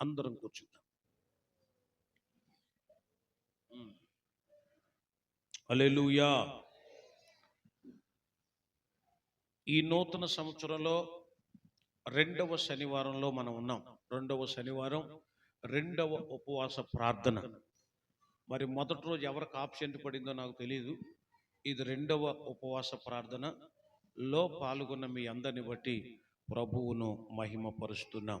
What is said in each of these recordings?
అందరం కూర్చుందాం అలెలుయా ఈ నూతన సంవత్సరంలో రెండవ శనివారంలో మనం ఉన్నాం. రెండవ శనివారం రెండవ ఉపవాస ప్రార్థన. మరి మొదటి రోజు ఎవరికి ఆప్షన్ పడిందో నాకు తెలియదు ఇది రెండవ ఉపవాస ప్రార్థనలో పాల్గొన్న మీ అందరిని బట్టి ప్రభువును మహిమపరుస్తున్నాం.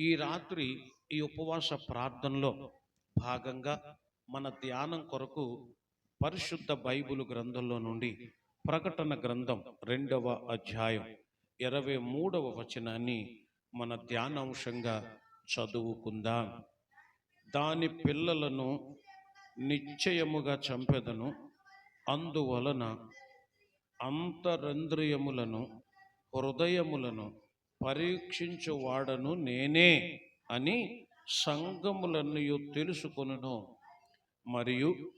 ఈ రాత్రి ఈ ఉపవాస ప్రార్థనలో భాగంగా మన ధ్యానం కొరకు పరిశుద్ధ బైబిల్ గ్రంథంలో నుండి ప్రకటన గ్రంథం రెండవ అధ్యాయం ఇరవై మూడవ వచనాన్ని మన ధ్యానాంశంగా చదువుకుందాం. దాని పిల్లలను నిశ్చయముగా చంపెదను. అందువలన అంతరంద్రియములను హృదయములను పరీక్షించువాడను నేనే అని సంగములన్నీ తెలుసుకొనును. మరియు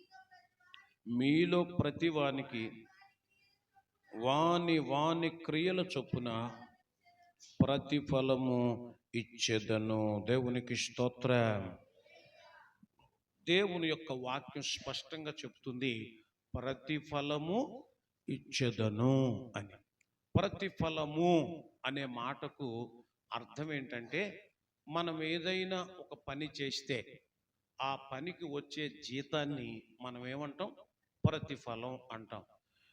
మీలో ప్రతివానికి వాని వాని క్రియల చొప్పున ప్రతిఫలము ఇచ్చేదను. దేవునికి స్తోత్ర. దేవుని యొక్క వాక్యం స్పష్టంగా చెప్తుంది ప్రతిఫలము ఇచ్చేదను అని. ప్రతిఫలము అనే మాటకు అర్థం ఏంటంటే మనం ఏదైనా ఒక పని చేస్తే ఆ పనికి వచ్చే జీతాన్ని మనం ఏమంటాం? ప్రతిఫలం అంటాం.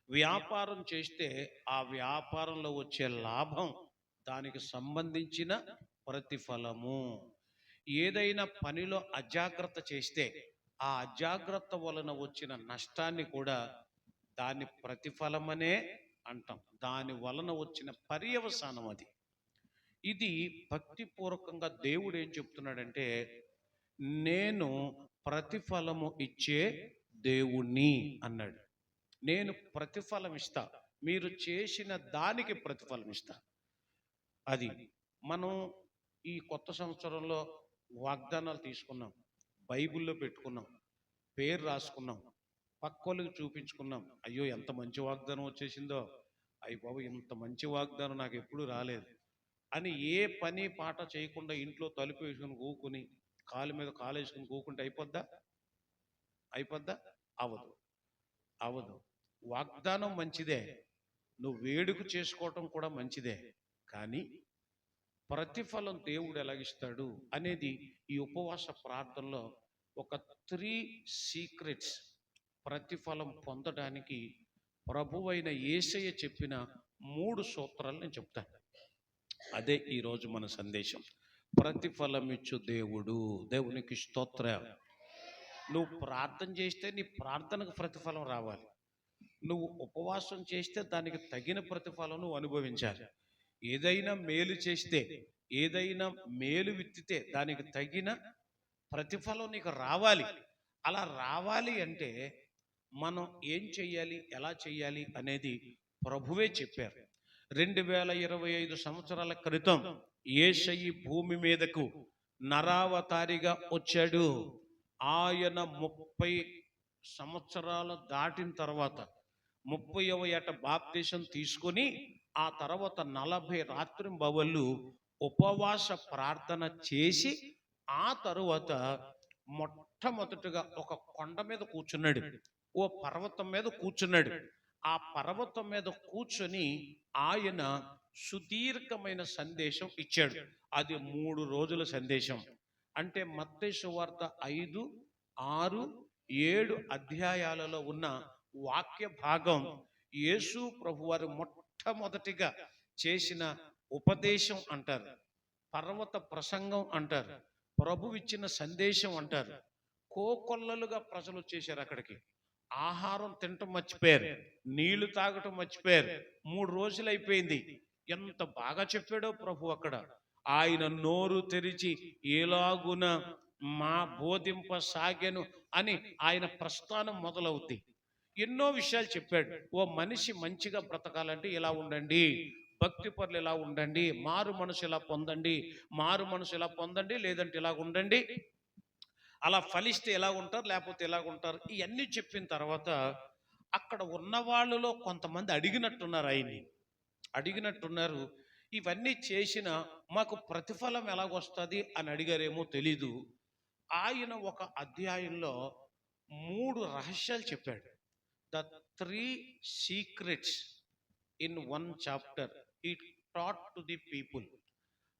వ్యాపారం చేస్తే ఆ వ్యాపారంలో వచ్చే లాభం దానికి సంబంధించిన ప్రతిఫలము. ఏదైనా పనిలో అజాగ్రత్త చేస్తే ఆ అజాగ్రత్త వలన వచ్చిన నష్టాన్ని కూడా దాని ప్రతిఫలమనే అంటాం. దాని వలన వచ్చిన పర్యవసానం అది. ఇది భక్తిపూర్వకంగా దేవుడు ఏం చెప్తున్నాడంటే నేను ప్రతిఫలము ఇచ్చే దేవుణ్ణి అన్నాడు. నేను ప్రతిఫలం ఇస్తా. మీరు చేసిన దానికి ప్రతిఫలం ఇస్తా. అది మనం ఈ కొత్త సంవత్సరంలో వాగ్దానాలు తీసుకున్నాం. బైబిల్లో పెట్టుకున్నాం. పేరు రాసుకున్నాం. పక్కోళ్ళకి చూపించుకున్నాం. అయ్యో ఎంత మంచి వాగ్దానం వచ్చేసిందో. అయ్యి బాబు ఇంత మంచి వాగ్దానం నాకు ఎప్పుడు రాలేదు. అని ఏ పని పాట చేయకుండా ఇంట్లో తలుపు వేసుకుని కూకుని కాలు మీద కాలు వేసుకుని కూకుంటే అయిపోద్దా? అయిపోద్దా? అవదు. అవదు. వాగ్దానం మంచిదే. నువ్వు వేడుక చేసుకోవటం కూడా మంచిదే. కానీ ప్రతిఫలం దేవుడు ఎలాగిస్తాడు అనేది ఈ ఉపవాస ప్రార్థనలో ఒక త్రీ సీక్రెట్స్ ప్రతిఫలం పొందడానికి ప్రభువైన ఏసయ్య చెప్పిన మూడు సూత్రాలు నేను చెప్తాను. అదే ఈరోజు మన సందేశం. ప్రతిఫలం ఇచ్చు దేవుడు. దేవునికి స్తోత్ర నువ్వు ప్రార్థన చేస్తే నీ ప్రార్థనకు ప్రతిఫలం రావాలి. నువ్వు ఉపవాసం చేస్తే దానికి తగిన ప్రతిఫలం నువ్వు అనుభవించాలి. ఏదైనా మేలు చేస్తే ఏదైనా మేలు విత్తితే దానికి తగిన ప్రతిఫలం నీకు రావాలి. అలా రావాలి అంటే మనం ఏం చెయ్యాలి ఎలా చెయ్యాలి అనేది ప్రభువే చెప్పారు. రెండు వేల ఇరవై ఐదు సంవత్సరాల క్రితం ఏషయి భూమి మీదకు నరావతారిగా వచ్చాడు. ఆయన ముప్పై సంవత్సరాలు దాటిన తర్వాత ముప్పైవ ఏట బాప్తీసం తీసుకొని ఆ తర్వాత నలభై రాత్రి బవళ్ళు ఉపవాస ప్రార్థన చేసి ఆ తరువాత మొట్టమొదటిగా ఒక కొండ మీద కూర్చున్నాడు. ఓ పర్వతం మీద కూర్చున్నాడు. ఆ పర్వతం మీద కూర్చొని ఆయన సుదీర్ఘమైన సందేశం ఇచ్చాడు. అది మూడు రోజుల సందేశం. అంటే మత్తయి వార్త ఐదు ఆరు ఏడు అధ్యాయాలలో ఉన్న వాక్య భాగం యేసు ప్రభువారు మొట్టమొదటిగా చేసిన ఉపదేశం అంటారు. పర్వత ప్రసంగం అంటారు. ప్రభు ఇచ్చిన సందేశం అంటారు. కోకొల్లలుగా ప్రజలు వచ్చేసారు అక్కడికి. ఆహారం తినటం మర్చిపోయారు. నీళ్ళు తాగటం మర్చిపోయారు. మూడు రోజులు అయిపోయింది. ఎంత బాగా చెప్పాడో ప్రభు అక్కడ. ఆయన నోరు తెరిచి ఎలాగున మా బోధింప సాగెను అని ఆయన ప్రస్థానం మొదలవుద్ది. ఎన్నో విషయాలు చెప్పాడు. ఓ మనిషి మంచిగా బ్రతకాలంటే ఇలా ఉండండి. భక్తి పనులు ఇలా ఉండండి. మారు మనసు ఇలా పొందండి. మారు మనసు ఇలా పొందండి. లేదంటే ఇలా ఉండండి. అలా ఫలిస్తే ఎలా ఉంటారు లేకపోతే ఎలా ఉంటారు ఇవన్నీ చెప్పిన తర్వాత అక్కడ ఉన్న వాళ్ళలో కొంతమంది అడిగినట్టున్నారు ఆయన్ని. అడిగినట్టున్నారు ఇవన్నీ చేసిన మాకు ప్రతిఫలం ఎలాగొస్తుంది? అని అడిగారేమో తెలీదు. ఆయన ఒక అధ్యాయంలో మూడు రహస్యాలు చెప్పాడు. The three secrets in one chapter he taught to the people.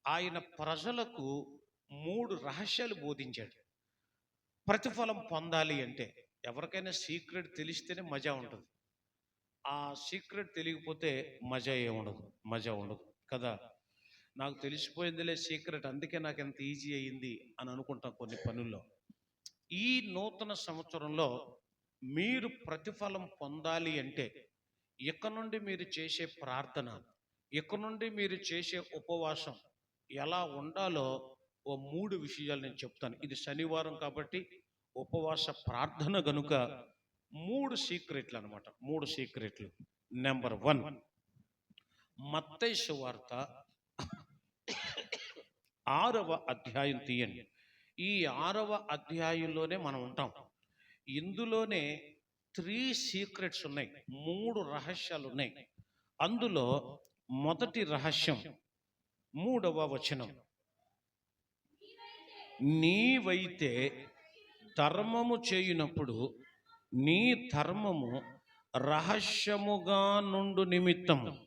ఆయన ప్రజలకు మూడు రహస్యాలు బోధించాడు. ప్రతిఫలం పొందాలి అంటే ఎవరికైనా సీక్రెట్ తెలిస్తేనే మజా ఉంటుంది. ఆ సీక్రెట్ తెలియకపోతే మజా ఏముండదు మజా ఉండదు కదా? నాకు తెలిసిపోయిందిలే సీక్రెట్ అందుకే నాకు ఎంత ఈజీ అయ్యింది అని అనుకుంటాం కొన్ని పనుల్లో. ఈ నూతన సంవత్సరంలో మీరు ప్రతిఫలం పొందాలి అంటే ఇక నుండి మీరు చేసే ప్రార్థన ఇక నుండి మీరు చేసే ఉపవాసం ఎలా ఉండాలో ఓ మూడు విషయాలు నేను చెప్తాను. ఇది శనివారం కాబట్టి ఉపవాస ప్రార్థన గనుక మూడు సీక్రెట్లు అన్నమాట. మూడు సీక్రెట్లు. నెంబర్ వన్ మత్తైసు వార్త ఆరవ అధ్యాయం తీయండి. ఈ ఆరవ అధ్యాయంలోనే మనం ఉంటాం. ఇందులోనే త్రీ సీక్రెట్స్ ఉన్నాయి. మూడు రహస్యాలు ఉన్నాయి. అందులో మొదటి రహస్యం మూడవ వచనం. నీవైతే ధర్మము చేయునప్పుడు నీ ధర్మము రహస్యముగా నుండు నిమిత్తం.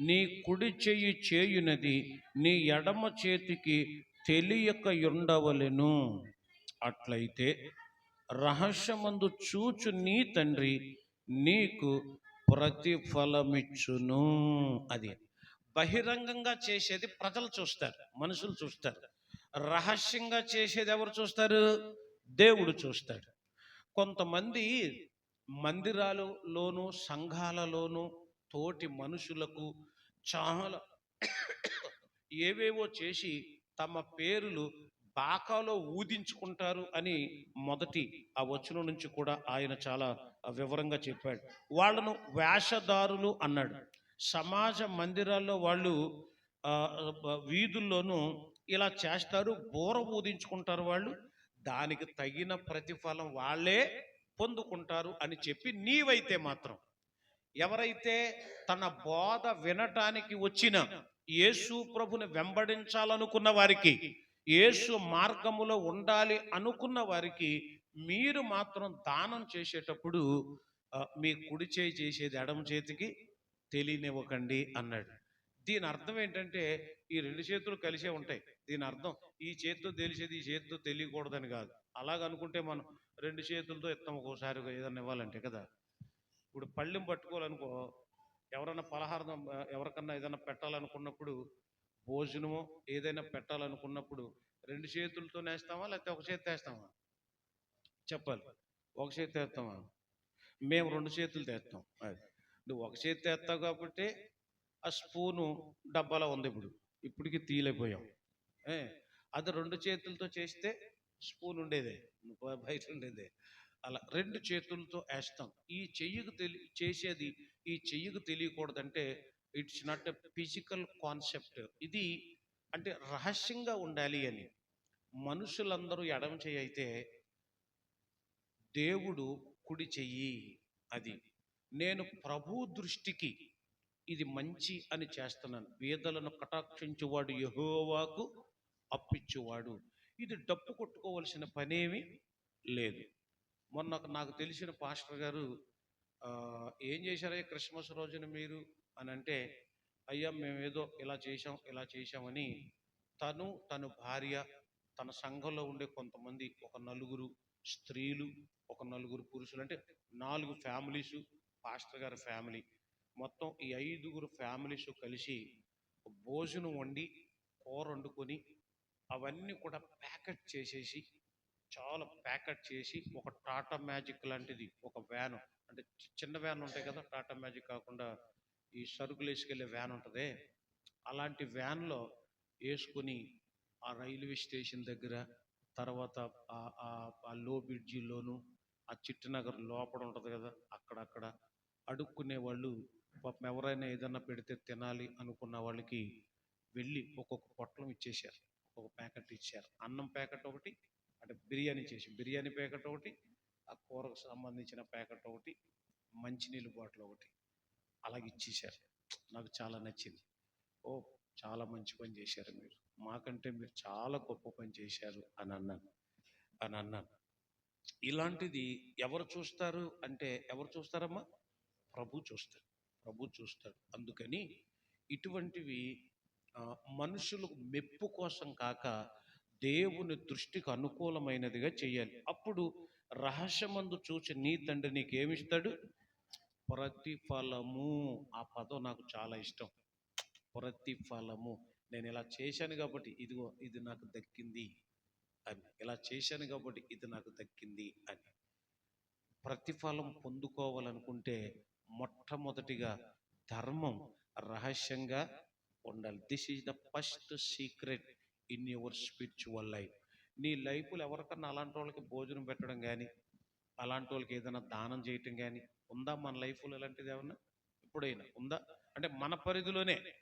నీ కుడి చెయ్యి చేయునది నీ ఎడమ చేతికి తెలియక ఉండవలెను అట్లయితే రహస్యమందు చూచు నీ తండ్రి నీకు ప్రతిఫలమిచ్చును అది. బహిరంగంగా చేసేది ప్రజలు చూస్తారు మనుషులు చూస్తారు. రహస్యంగా చేసేది ఎవరు చూస్తారు? దేవుడు చూస్తాడు. కొంతమంది మందిరాలలోను సంఘాలలోను తోటి మనుషులకు చాలా ఏవేవో చేసి తమ పేర్లు బాకాలో ఊదించుకుంటారు అని మొదటి ఆ వచనం నుంచి కూడా ఆయన చాలా వివరంగా చెప్పాడు. వాళ్ళను వేషధారులు అన్నాడు. సమాజ మందిరాల్లో వాళ్ళు వీధుల్లోనూ ఇలా చేస్తారు బోర ఊదించుకుంటారు వాళ్ళు. దానికి తగిన ప్రతిఫలం వాళ్ళే పొందుకుంటారు అని చెప్పి నీవైతే మాత్రం ఎవరైతే తన బోధ వినటానికి వచ్చిన యేసు ప్రభుని వెంబడించాలనుకున్న వారికి యేసు మార్గములో ఉండాలి అనుకున్న వారికి మీరు మాత్రం దానం చేసేటప్పుడు మీ కుడి చేయి చేసేది ఎడమ చేతికి తెలియనివ్వకండి అన్నాడు. దీని అర్థం ఏంటంటే ఈ రెండు చేతులు కలిసే ఉంటాయి. దీని అర్థం ఈ చేతితో తెలిసేది ఈ చేతితో తెలియకూడదని కాదు. అలాగనుకుంటే మనం రెండు చేతులతో ఇస్తాం ఒక్కోసారి ఏదైనా ఇవ్వాలంటే కదా. ఇప్పుడు పళ్ళెం పట్టుకోవాలనుకో ఎవరైనా పలహారం ఎవరికన్నా ఏదైనా పెట్టాలనుకున్నప్పుడు భోజనమో ఏదైనా పెట్టాలనుకున్నప్పుడు రెండు చేతులతో నేస్తామా లేకపోతే ఒక చేతి వేస్తామా చెప్పాలి. ఒక చేతి వేస్తామా మేము రెండు చేతులు తెస్తాం. అది. నువ్వు ఒక చేతి తెస్తావు కాబట్టి ఆ స్పూను డబ్బాలో ఉంది ఇప్పుడు. ఇప్పటికి తీయలేకపోయాం. ఏ? అది రెండు చేతులతో చేస్తే స్పూన్ ఉండేదే. బయట ఉండేదే. అలా రెండు చేతులతో వేస్తాం. ఈ చెయ్యికి తెలి చేసేది ఈ చెయ్యికి తెలియకూడదంటే it's not a physical concept. ఇది అంటే రహస్యంగా ఉండాలి అని. మనుషులందరూ ఎడమ చెయ్యి అయితే దేవుడు కుడి చెయ్యి అది. నేను ప్రభు దృష్టికి ఇది మంచి అని చేస్తున్నాను. వేదలను కటాక్షించువాడు యహోవాకు అప్పించేవాడు ఇది డప్పు కొట్టుకోవలసిన పనేమి లేదు. మొన్న నాకు తెలిసిన పాస్టర్ గారు ఏం చేశారయ్యా క్రిస్మస్ రోజున మీరు? అని అంటే అయ్యా మేమేదో ఇలా చేశాం ఇలా చేశామని తను తన భార్య తన సంఘంలో ఉండే కొంతమంది ఒక నలుగురు స్త్రీలు ఒక నలుగురు పురుషులు అంటే నాలుగు ఫ్యామిలీసు పాస్టర్ గారి ఫ్యామిలీ. మొత్తం ఈ ఐదుగురు ఫ్యామిలీస్ కలిసి భోజనం వండి కూర వండుకొని అవన్నీ కూడా ప్యాకెట్ చేసేసి చాలా ప్యాకెట్ చేసి ఒక టాటా మ్యాజిక్ లాంటిది ఒక వ్యాన్. అంటే చిన్న వ్యాన్ ఉంటాయి కదా టాటా మ్యాజిక్ కాకుండా ఈ సరుకులు వేసుకెళ్ళే వ్యాన్ ఉంటుంది. అలాంటి వ్యాన్లో వేసుకొని ఆ రైల్వే స్టేషన్ దగ్గర తర్వాత ఆ- ఆ లో బ్రిడ్జిలోను ఆ చిట్టినగర్ లోపల ఉంటుంది కదా అక్కడక్కడ అడుక్కునే వాళ్ళు పాపం ఎవరైనా ఏదన్నా పెడితే తినాలి అనుకున్న వాళ్ళకి వెళ్ళి ఒక్కొక్క పొట్లం ఇచ్చేశారు. ఒక ప్యాకెట్ ఇచ్చారు. అన్నం ప్యాకెట్ ఒకటి అంటే బిర్యానీ చేసి బిర్యానీ ప్యాకెట్ ఒకటి ఆ కూరకు సంబంధించిన ప్యాకెట్ ఒకటి మంచినీళ్ళు బాటిల్ ఒకటి అలాగే ఇచ్చేశారు. నాకు చాలా నచ్చింది. ఓ చాలా మంచి పని చేశారు మీరు. మాకంటే మీరు చాలా గొప్ప పని చేశారు అని అన్నాను. అని అన్నాను. ఇలాంటిది ఎవరు చూస్తారు అంటే ఎవరు చూస్తారమ్మా? ప్రభు చూస్తారు. ప్రభు చూస్తాడు. అందుకని ఇటువంటివి మనుషులు మెప్పు కోసం కాక దేవుని దృష్టికి అనుకూలమైనదిగా చేయాలి. అప్పుడు రహస్యమందు చూచి నీ తండ్రి నీకేమిస్తాడు? ప్రతిఫలము. ఆ పదం నాకు చాలా ఇష్టం. ప్రతిఫలము. నేను ఇలా చేశాను కాబట్టి ఇదిగో ఇది నాకు దక్కింది అని. ఇలా చేశాను కాబట్టి ఇది నాకు దక్కింది అని. ప్రతిఫలం పొందుకోవాలనుకుంటే మొట్టమొదటిగా ధర్మం రహస్యంగా ఉండాలి. This is the first secret in your spiritual life నీ లైఫ్లో ఎవరికన్నా అలాంటి వాళ్ళకి భోజనం పెట్టడం కానీ అలాంటి వాళ్ళకి ఏదైనా దానం చేయటం కానీ ఉందా మన లైఫ్లో ఇలాంటిది ఏమన్నా? ఎప్పుడైనా ఉందా? అంటే మన పరిధిలోనే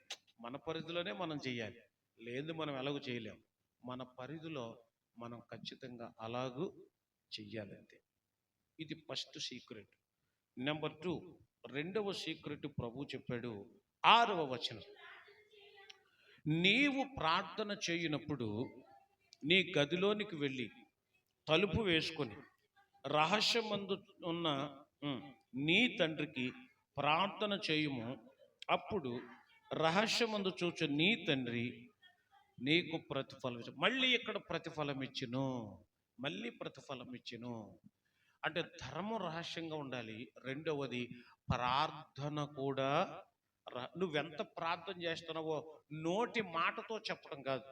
మన పరిధిలోనే మనం చేయాలి. లేదు మనం ఎలాగూ చేయలేం. మన పరిధిలో మనం ఖచ్చితంగా అలాగూ చెయ్యాలంతే. ఇది ఫస్ట్ సీక్రెట్ నెంబర్ టూ రెండవ సీక్రెట్ ప్రభు చెప్పాడు ఆరవ వచనం. నీవు ప్రార్థన చేయనప్పుడు నీ గదిలోనికి వెళ్ళి తలుపు వేసుకొని రహస్యమందు ఉన్న నీ తండ్రికి ప్రార్థన చేయము. అప్పుడు రహస్యమందు చూచు నీ తండ్రి నీకు ప్రతిఫలం మళ్ళీ ఇక్కడ ప్రతిఫలం ఇచ్చును మళ్ళీ ప్రతిఫలం ఇచ్చును. అంటే ధర్మం రహస్యంగా ఉండాలి. రెండవది ప్రార్థన కూడా నువ్వెంత ప్రార్థన చేస్తున్నావో నోటి మాటతో చెప్పడం కాదు.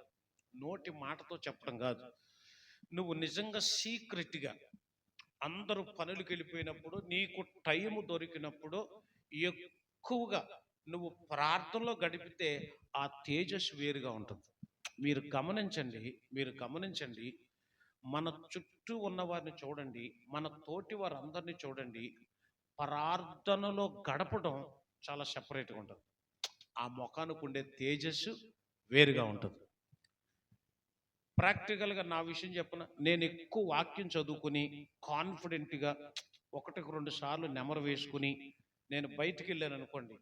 నోటి మాటతో చెప్పడం కాదు. నువ్వు నిజంగా సీక్రెట్గా అందరూ పనులకు వెళ్ళిపోయినప్పుడు నీకు టైం దొరికినప్పుడు ఎక్కువగా నువ్వు ప్రార్థనలో గడిపితే ఆ తేజస్సు వేరుగా ఉంటుంది. మీరు గమనించండి మీరు గమనించండి. మన చుట్టూ ఉన్న వారిని చూడండి మన తోటి వారందరినీ చూడండి. ప్రార్థనలో గడపడం చాలా సెపరేట్గా ఉంటుంది. ఆ ముఖానికి ఉండే తేజస్సు వేరుగా ఉంటుంది. ప్రాక్టికల్గా నా విషయం చెప్పన నేను ఎక్కువ వాక్యం చదువుకుని కాన్ఫిడెంట్గా ఒకటికి రెండు సార్లు నెమరు వేసుకుని నేను బయటికి వెళ్ళాను అనుకోండి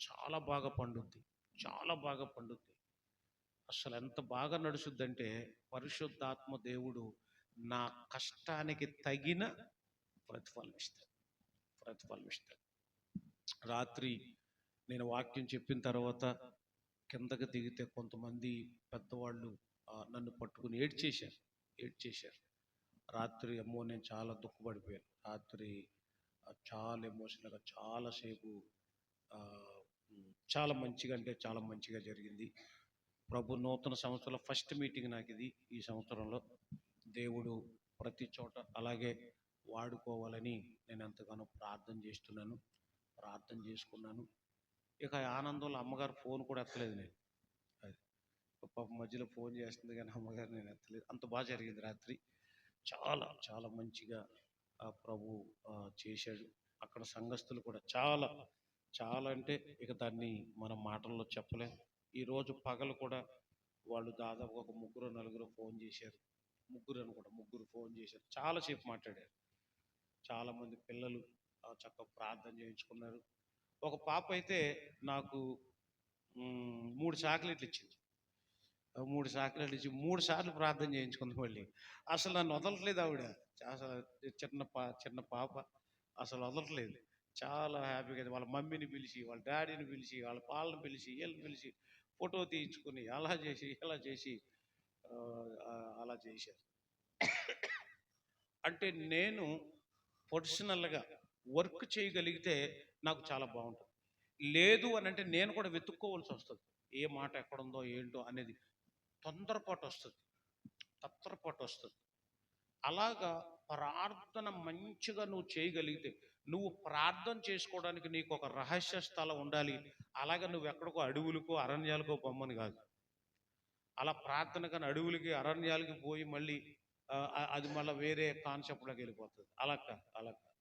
చాలా బాగా పండుద్ది చాలా బాగా పండుద్ది. అసలు ఎంత బాగా నడుచుద్దంటే పరిశుద్ధాత్మ దేవుడు నా కష్టానికి తగిన ప్రతిఫలం ఇస్తాడు. ప్రతిఫలం ఇస్తాడు రాత్రి నేను వాక్యం చెప్పిన తర్వాత కిందకి దిగితే కొంతమంది పెద్దవాళ్ళు నన్ను పట్టుకుని ఏడ్చేశారు ఏడ్చేశారు. రాత్రి అమ్మో నేను చాలా దుఃఖపడిపోయాను. రాత్రి చాలా ఎమోషనల్గా చాలాసేపు చాలా మంచిగా అంటే చాలా మంచిగా జరిగింది. ప్రభు నూతన సంవత్సరంలో ఫస్ట్ మీటింగ్ నాకు ఇది ఈ సంవత్సరంలో. దేవుడు ప్రతి చోట అలాగే వాడుకోవాలని నేను ఎంతగానో ప్రార్థన చేస్తున్నాను. ప్రార్థన చేసుకున్నాను. ఇక ఆనందంలో అమ్మగారు ఫోన్ కూడా ఎత్తలేదు నేను. అది పాప మధ్యలో ఫోన్ చేస్తుంది కానీ అమ్మగారు నేను ఎత్తలేదు. అంత బాగా జరిగింది రాత్రి. చాలా చాలా మంచిగా ప్రభు చేశాడు. అక్కడ సంఘస్థులు కూడా చాలా చాలా అంటే ఇక దాన్ని మన మాటల్లో చెప్పలేం. ఈరోజు పగలు కూడా వాళ్ళు దాదాపు ఒక ముగ్గురు నలుగురు ఫోన్ చేశారు. ముగ్గురు అనుకుంటా ముగ్గురు ఫోన్ చేశారు. చాలాసేపు మాట్లాడారు. చాలామంది పిల్లలు ఆ, చక్కగా ప్రార్థన చేయించుకున్నారు. ఒక పాప అయితే నాకు మూడు చాక్లెట్లు ఇచ్చింది. మూడు చాక్లెట్లు ఇచ్చి మూడు సార్లు ప్రార్థన చేయించుకుంది మళ్ళీ. అసలు నన్ను వదలట్లేదు ఆవిడ. అసలు చిన్న పా చిన్న పాప అసలు వదలట్లేదు. చాలా హ్యాపీగా వాళ్ళ మమ్మీని పిలిచి వాళ్ళ డాడీని పిలిచి వాళ్ళ పాలను పిలిచి వీళ్ళని పిలిచి ఫోటో తీయించుకుని అలా చేసి ఇలా చేసి అలా చేశారు. అంటే నేను ప్రొఫెషనల్గా వర్క్ చేయగలిగితే నాకు చాలా బాగుంటుంది. లేదు అని అంటే నేను కూడా వెతుక్కోవాల్సి వస్తుంది. ఏ మాట ఎక్కడుందో ఏంటో అనేది తొందరపాటు వస్తుంది. తత్తరపాటు వస్తుంది. అలాగా ప్రార్థన మంచిగా నువ్వు చేయగలిగితే నువ్వు ప్రార్థన చేసుకోవడానికి నీకు ఒక రహస్య స్థలం ఉండాలి. అలాగే నువ్వు ఎక్కడికో అడవులకో అరణ్యాలకో బొమ్మని కాదు. అలా ప్రార్థన కానీ అడవులకి అరణ్యాలకి పోయి మళ్ళీ అది మళ్ళీ వేరే కాన్సెప్ట్లోకి వెళ్ళిపోతుంది. అలా కాదు అలా కాదు.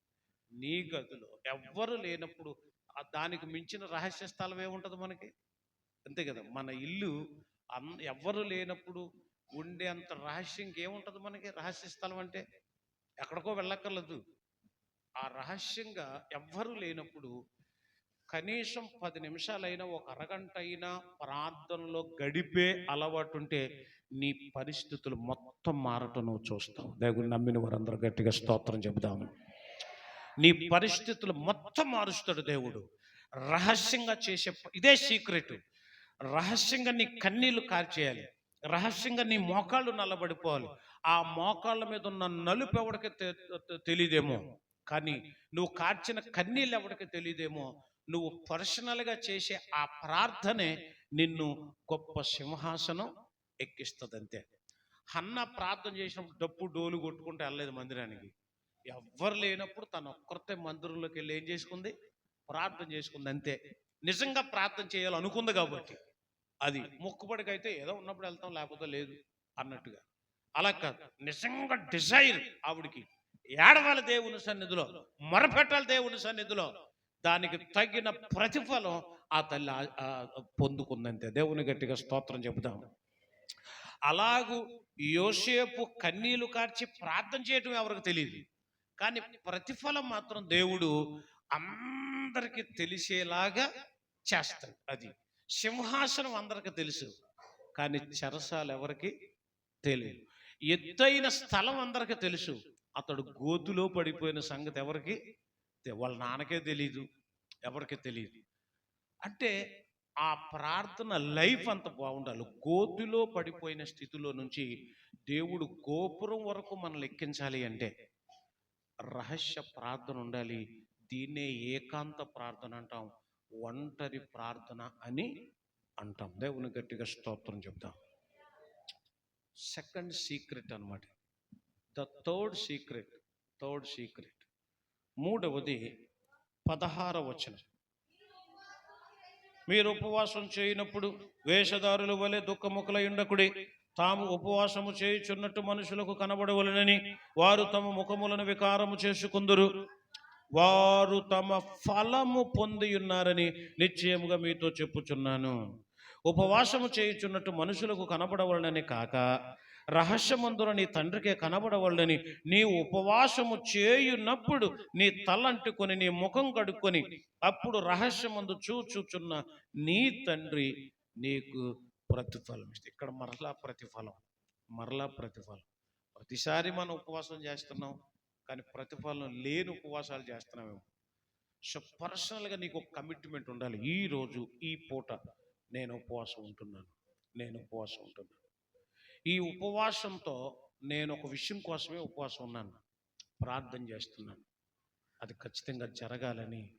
నీ గదిలో ఎవ్వరు లేనప్పుడు దానికి మించిన రహస్య స్థలం ఏముంటుంది మనకి? అంతే కదా మన ఇల్లు అన్ ఎవ్వరు లేనప్పుడు ఉండే అంత రహస్యం ఏముంటుంది మనకి? రహస్య స్థలం అంటే ఎక్కడికో వెళ్ళక్కర్లేదు. ఆ రహస్యంగా ఎవ్వరు లేనప్పుడు కనీసం పది నిమిషాలైనా ఒక అరగంట అయినా ప్రార్థనలో గడిపే అలవాటు ఉంటే నీ పరిస్థితులు మొత్తం మారటం నువ్వు చూస్తావు. దేవుని నమ్మిన వారందరూ గట్టిగా స్తోత్రం చెబుదాము. నీ పరిస్థితులు మొత్తం మారుస్తాడు దేవుడు. రహస్యంగా చేసే ఇదే సీక్రెట్ రహస్యంగా నీ కన్నీళ్ళు కార్చేయాలి. రహస్యంగా నీ మోకాళ్ళు నల్లబడిపోవాలి. ఆ మోకాళ్ళ మీద ఉన్న నలుపు ఎవడికి తెలియదేమో కానీ నువ్వు కార్చిన కన్నీళ్ళు ఎవడికి తెలియదేమో నువ్వు పర్సనల్గా చేసే ఆ ప్రార్థనే నిన్ను గొప్ప సింహాసనం ఎక్కిస్తుంది అంతే హన్న ప్రార్థన చేసినప్పుడు డప్పు డోలు కొట్టుకుంటూ వెళ్ళలేదు మందిరానికి. ఎవ్వరు లేనప్పుడు తను ఒక్కరితే మందిరంలోకి వెళ్ళి ఏం చేసుకుంది? ప్రార్థన చేసుకుంది అంతే. నిజంగా ప్రార్థన చేయాలనుకుంది కాబట్టి. అది మొక్కుబడికి ఏదో ఉన్నప్పుడు వెళ్తాం లేకపోతే లేదు అన్నట్టుగా. అలా కాదు. నిజంగా డిజైర్ ఆవిడికి. ఏడవాలి దేవుని సన్నిధిలో మొరపెట్టాలి దేవుని సన్నిధిలో దానికి తగిన ప్రతిఫలం ఆ తల్లి పొందుకుందంతే. దేవుని గట్టిగా స్తోత్రం చెబుదాం. అలాగూ యోసేపు కన్నీళ్ళు కార్చి ప్రార్థన చేయటం ఎవరికి తెలియదు కానీ ప్రతిఫలం మాత్రం దేవుడు అందరికి తెలిసేలాగా చేస్తాడు. అది సింహాసనం అందరికి తెలుసు. కానీ చెరసాలు ఎవరికి తెలియదు. ఎత్తైన స్థలం అందరికి తెలుసు. అతడు గోతులో పడిపోయిన సంగతి ఎవరికి వాళ్ళ నాన్నకే తెలియదు ఎవరికి తెలియదు అంటే ఆ ప్రార్థన లైఫ్ అంత బాగుండాలి. గోతులో పడిపోయిన స్థితిలో నుంచి దేవుడు గోపురం వరకు మనం లెక్కించాలి అంటే రహస్య ప్రార్థన ఉండాలి. దీన్నే ఏకాంత ప్రార్థన అంటాం. ఒంటరి ప్రార్థన అని అంటాం. దేవుని గట్టిగా స్తోత్రం చెప్తాం సెకండ్ సీక్రెట్ అన్నమాట. The third secret third secret. మూడవది పదహార వచనం. మీరు ఉపవాసం చేయనప్పుడు వేషధారుల వలె దుఃఖముఖులయుండకుడి తాము ఉపవాసము చేయుచున్నట్టు మనుషులకు కనబడవలనని వారు తమ ముఖములను వికారము చేసుకుందురు. వారు తమ ఫలము పొంది ఉన్నారని నిశ్చయముగా మీతో చెప్పుచున్నాను. ఉపవాసము చేయుచున్నట్టు మనుషులకు కనబడవలనని కాక రహస్యమందున నీ తండ్రికే కనబడవలనని నీ ఉపవాసము చేయున్నప్పుడు నీ తలంటుకొని నీ ముఖం కడుక్కొని అప్పుడు రహస్యమందు చూచుచున్న నీ తండ్రి నీకు ప్రతిఫలం ఇస్తే ఇక్కడ మరలా ప్రతిఫలం మరలా ప్రతిఫలం. ప్రతిసారి మనం ఉపవాసం చేస్తున్నాం కానీ ప్రతిఫలం లేని ఉపవాసాలు చేస్తున్నామేమో సో పర్సనల్గా నీకు ఒక కమిట్మెంట్ ఉండాలి. ఈ రోజు ఈ పూట నేను ఉపవాసం ఉంటున్నాను నేను ఉపవాసం ఉంటున్నాను. ఈ ఉపవాసంతో నేను ఒక విషయం కోసమే ఉపవాసం ఉన్నాను. ప్రార్థన చేస్తున్నాను. అది ఖచ్చితంగా జరగాలని.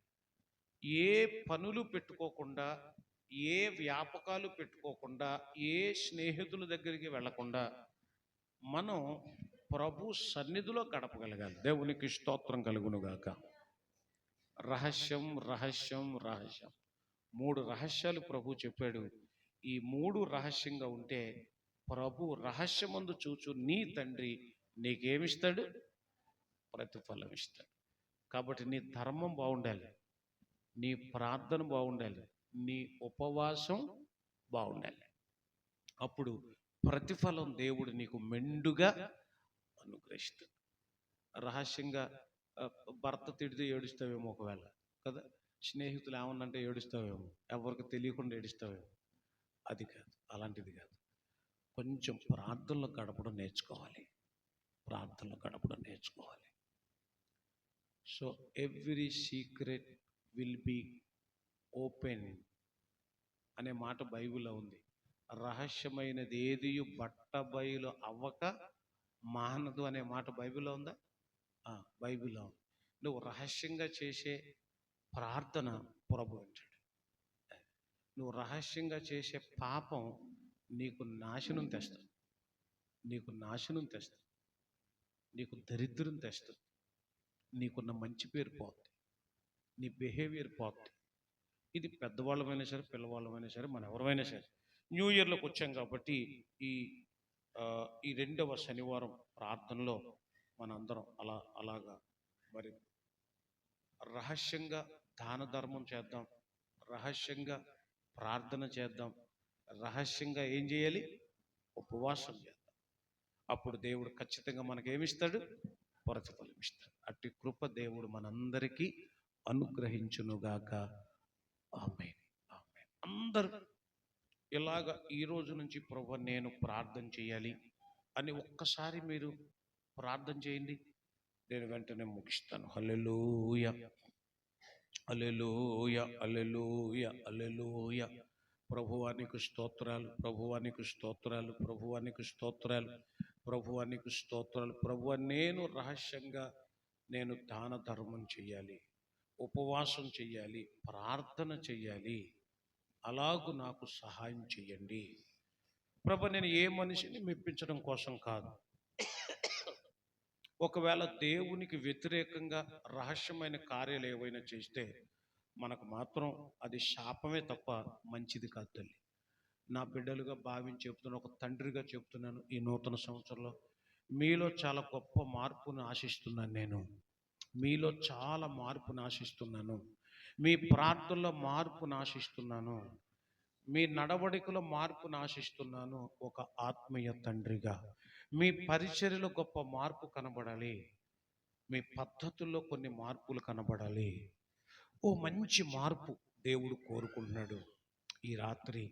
ఏ పనులు పెట్టుకోకుండా ఏ వ్యాపకాలు పెట్టుకోకుండా ఏ స్నేహితుల దగ్గరికి వెళ్ళకుండా మనం ప్రభు సన్నిధిలో గడపగలగాలి. దేవునికి స్తోత్రం కలుగునుగాక రహస్యం రహస్యం రహస్యం. మూడు రహస్యాలు ప్రభు చెప్పాడు. ఈ మూడు రహస్యంగా ఉంటే ప్రభు రహస్యమందు చూచు నీ తండ్రి నీకేమిస్తాడు? ప్రతిఫలం ఇస్తాడు కాబట్టి నీ ధర్మం బాగుండాలి. నీ ప్రార్థన బాగుండాలి. నీ ఉపవాసం బాగుండాలి. అప్పుడు ప్రతిఫలం దేవుడు నీకు మెండుగా అనుగ్రహిస్తాడు. రహస్యంగా భర్త తిడితే ఏడుస్తావేమో ఒకవేళ కదా? స్నేహితులు ఏమన్నంటే ఏడుస్తావేమో? ఎవరికి తెలియకుండా ఏడుస్తావేమో? అది కాదు. అలాంటిది కాదు. కొంచెం ప్రార్థనలో గడపడం నేర్చుకోవాలి. ప్రార్థనలో గడపడం నేర్చుకోవాలి. So every secret will be open అనే మాట బైబిల్లో ఉంది. రహస్యమైనది ఏది బట్ట బయలు అవ్వక మానదు అనే మాట బైబిల్లో ఉందా? బైబిల్లో ఉంది. నువ్వు రహస్యంగా చేసే ప్రార్థన ప్రభు అంటాడు నువ్వు రహస్యంగా చేసే పాపం నీకు నాశనం తెస్తుంది. నీకు నాశనం తెస్తుంది. నీకు దరిద్రం తెస్తుంది. నీకున్న మంచి పేరు పోతుంది. నీ బిహేవియర్ పోతుంది. ఇది పెద్దవాళ్ళమైనా సరే పిల్లవాళ్ళమైనా సరే మన ఎవరైనా సరే. న్యూ ఇయర్లోకి వచ్చాం కాబట్టి ఈ ఈ రెండవ శనివారం ప్రార్థనలో మనందరం అలా అలాగా మరి రహస్యంగా దాన ధర్మం చేద్దాం. రహస్యంగా ప్రార్థన చేద్దాం. రహస్యంగా ఏం చేయాలి? ఉపవాసం చేద్దాం అప్పుడు దేవుడు ఖచ్చితంగా మనకేమిస్తాడు? ప్రతిఫలం ఇస్తాడు. అట్టి కృప దేవుడు మనందరికీ అనుగ్రహించునుగాక. ఆమె ఆమె అందరు ఇలాగ ఈ రోజు నుంచి ప్రభు నేను ప్రార్థన చేయాలి అని ఒక్కసారి మీరు ప్రార్థన చేయండి. నేను వెంటనే ముగిస్తాను. హల్లెలూయ. అలెలోయ అలెలుయ అలెలుయ ప్రభువానికి స్తోత్రాలు ప్రభువానికి స్తోత్రాలు ప్రభువానికి స్తోత్రాలు ప్రభువానికి స్తోత్రాలు ప్రభువ నేను రహస్యంగా నేను దాన ధర్మం చేయాలి ఉపవాసం చేయాలి ప్రార్థన చేయాలి అలాగు నాకు సహాయం చేయండి ప్రభు నేను ఏ మనిషిని మెప్పించడం కోసం కాదు. ఒకవేళ దేవునికి వ్యతిరేకంగా రహస్యమైన కార్యాలు ఏవైనా చేస్తే మనకు మాత్రం అది శాపమే తప్ప మంచిది కాదు తల్లి. నా బిడ్డలుగా భావించి చెప్తున్నాను ఒక తండ్రిగా చెప్తున్నాను ఈ నూతన సంవత్సరంలో. మీలో చాలా గొప్ప మార్పును ఆశిస్తున్నాను నేను. మీలో చాలా మార్పును ఆశిస్తున్నాను. మీ ప్రార్థనలో మార్పును ఆశిస్తున్నాను. మీ నడవడికలో మార్పును ఆశిస్తున్నాను ఒక ఆత్మీయ తండ్రిగా. మీ పరిచర్యలో గొప్ప మార్పు కనబడాలి. మీ పద్ధతుల్లో కొన్ని మార్పులు కనబడాలి. ఓ మంచి మార్పు దేవుడు కోరుకుంటున్నాడు. ఈ రాత్రి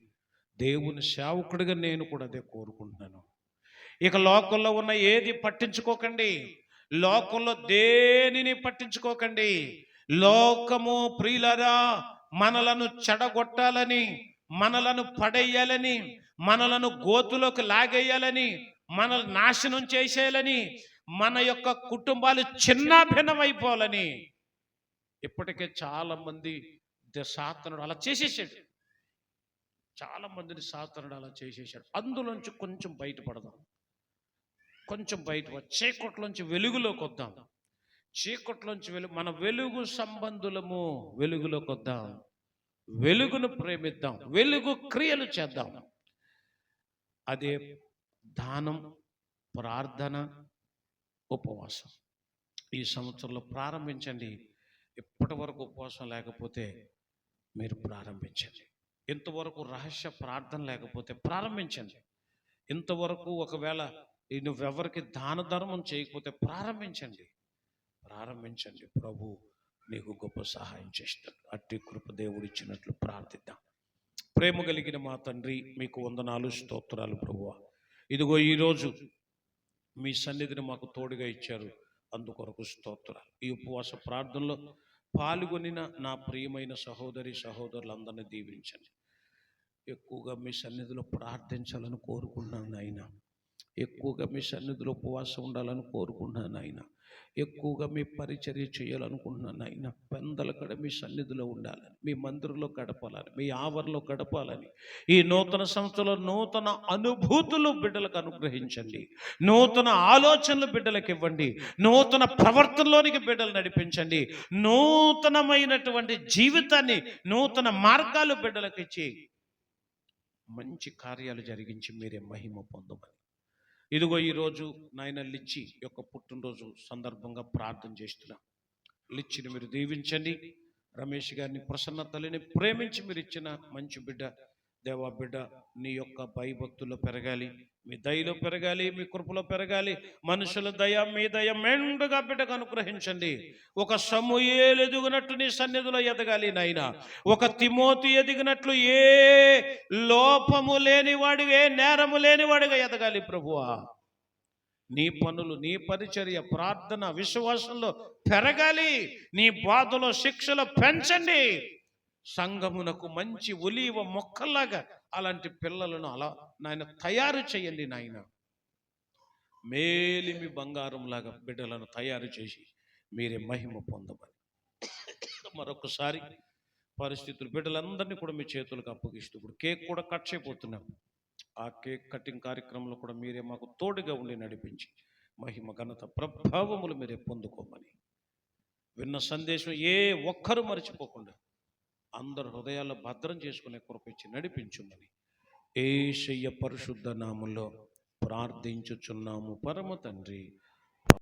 దేవుని సేవకుడిగా నేను కూడా అదే కోరుకుంటున్నాను. ఇక లోకంలో ఉన్న ఏది పట్టించుకోకండి. లోకంలో దేనిని పట్టించుకోకండి. లోకము ప్రియులరా మనలను చెడగొట్టాలని మనలను పడేయాలని మనలను గోతులోకి లాగేయాలని మనల్ని నాశనం చేసేయాలని మన యొక్క కుటుంబాలు చిన్నాభిన్నమైపోవాలని ఇప్పటికే చాలామంది సాతనుడు అలా చేసేసాడు. చాలామందిని సాతనుడు అలా చేసేసాడు. అందులోంచి కొంచెం బయటపడదాం. కొంచెం బయట చీకట్లోంచి వెలుగులోకి వద్దాం. చీకట్లోంచి వెలుగు మన వెలుగు సంబంధులము వెలుగులోకి వద్దాం. వెలుగును ప్రేమిద్దాం. వెలుగు క్రియలు చేద్దాం. అదే దానం ప్రార్థన ఉపవాసం. ఈ సంవత్సరంలో ప్రారంభించండి. ఇప్పటి వరకు ఉపవాసం లేకపోతే మీరు ప్రారంభించండి. ఇంతవరకు రహస్య ప్రార్థన లేకపోతే ప్రారంభించండి. ఇంతవరకు ఒకవేళ నువ్వెవరికి దాన ధర్మం చేయకపోతే ప్రారంభించండి. ప్రారంభించండి. ప్రభు నీకు గొప్ప సహాయం చేస్తాడు. అట్టి కృపదేవుడు ఇచ్చినట్లు ప్రార్థిద్దాం. ప్రేమ కలిగిన మా తండ్రి మీకు వందనాలు స్తోత్రాలు ప్రభువ. ఇదిగో ఈరోజు మీ సన్నిధిని మాకు తోడుగా ఇచ్చారు. అందుకొరకు స్తోత్రాలు. ఈ ఉపవాస ప్రార్థనలో పాల్గొనిన నా ప్రియమైన సహోదరి సహోదరులందరినీ దీవించండి. ఎక్కువగా మీ సన్నిధిలో ప్రార్థించాలని కోరుకున్నాను ఆయన ఎక్కువగా మీ సన్నిధిలో ఉపవాసం ఉండాలని కోరుకుంటున్నాను ఆయన ఎక్కువగా మీ పరిచర్య చేయాలనుకుంటున్నాను ఆయన పెందల కడ మీ సన్నిధిలో ఉండాలని మీ మందిరంలో గడపాలని మీ ఆవరణలో గడపాలని. ఈ నూతన సంస్థలో నూతన అనుభూతులు బిడ్డలకు అనుగ్రహించండి. నూతన ఆలోచనలు బిడ్డలకు ఇవ్వండి. నూతన ప్రవర్తనలోనికి బిడ్డలు నడిపించండి. నూతనమైనటువంటి జీవితాన్ని నూతన మార్గాలు బిడ్డలకు ఇచ్చి మంచి కార్యాలు జరిగించి మీరే మహిమ పొందమని ఇదిగో ఈరోజు నాయన లిచ్చి యొక్క పుట్టినరోజు సందర్భంగా ప్రార్థన చేస్తున్నాం. లిచ్చిని మీరు దీవించండి. రమేష్ గారిని ప్రసన్న తల్లిని ప్రేమించి మీరు ఇచ్చిన మంచి బిడ్డ దేవా బిడ్డ నీ యొక్క భయభక్తుల్లో పెరగాలి మీ దయలో పెరగాలి మీ కృపలో పెరగాలి. మనుషుల దయ మీ దయ మెండుగా బిడ్డకు అనుగ్రహించండి. ఒక సమూయేలు ఎదిగినట్టు నీ సన్నిధిలో ఎదగాలి నాయన. ఒక తిమోతి ఎదిగినట్లు ఏ లోపము లేనివాడు ఏ నేరము లేనివాడుగా ఎదగాలి ప్రభువా. నీ పనులు నీ పరిచర్య ప్రార్థన విశ్వాసంలో పెరగాలి. నీ బాధలో శిక్షలో పెంచండి. సంఘమునకు మంచి ఒలీవ మొక్కలాగా అలాంటి పిల్లలను అలా నాయన తయారు చేయండి నాయన. మేలిమి బంగారంలాగా బిడ్డలను తయారు చేసి మీరే మహిమ పొందమని. మరొకసారి పరిస్థితులు బిడ్డలందరినీ కూడా మీ చేతులకు అప్పగిస్తూ ఇప్పుడు కేక్ కూడా కట్ చేయబోతున్నాం. ఆ కేక్ కటింగ్ కార్యక్రమంలో కూడా మీరే మాకు తోడుగా ఉండి నడిపించి మహిమ ఘనత ప్రభావములు మీరే పొందుకోమని. విన్న సందేశం ఏ ఒక్కరూ మర్చిపోకుండా అందరు హృదయాల్లో భద్రం చేసుకునే కృపించి నడిపించుమని. ఏషయ్య పరిశుద్ధ నామంలో ప్రార్థించుచున్నాము. పరమ తండ్రి